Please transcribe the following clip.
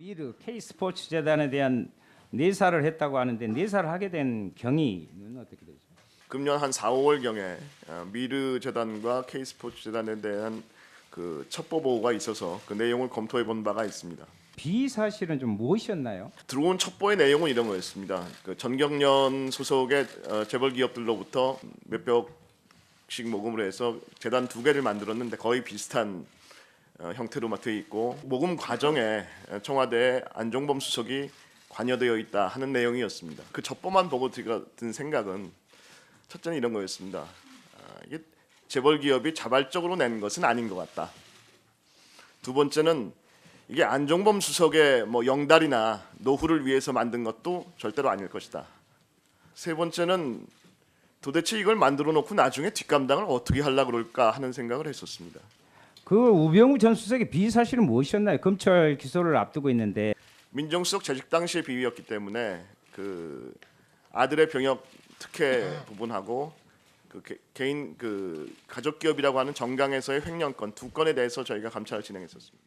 미르 K 스포츠 재단에 대한 내사를 했다고 하는데 내사를 하게 된 경위는 어떻게 되죠? 금년 한 4, 5월 경에 어, 미르 재단과 K 스포츠 재단에 대한 그 첩보 보고가 있어서 그 내용을 검토해 본 바가 있습니다. 비사실은 좀 무엇이었나요? 들어온 첩보의 내용은 이런 거였습니다. 그 전경련 소속의 어, 재벌 기업들로부터 몇백씩 모금을 해서 재단 두 개를 만들었는데 거의 비슷한 어, 형태로 돼 있고 모금 과정에 청와대 안종범 수석이 관여되어 있다 하는 내용이었습니다. 그 첩보만 보고 든 생각은 첫째는 이런 거였습니다. 아, 이게 재벌 기업이 자발적으로 낸 것은 아닌 것 같다. 두 번째는 이게 안종범 수석의 뭐 영달이나 노후를 위해서 만든 것도 절대로 아닐 것이다. 세 번째는 도대체 이걸 만들어 놓고 나중에 뒷감당을 어떻게 하려고 그럴까 하는 생각을 했었습니다. 그 우병우 전 수석의 비사실은 무엇이었나요? 검찰 기소를 앞두고 있는데 민정수석 재직 당시의 비위였기 때문에 그 아들의 병역 특혜 부분하고 그 개, 개인 그 가족 기업이라고 하는 정강에서의 횡령건 두 건에 대해서 저희가 감찰을 진행했었습니다.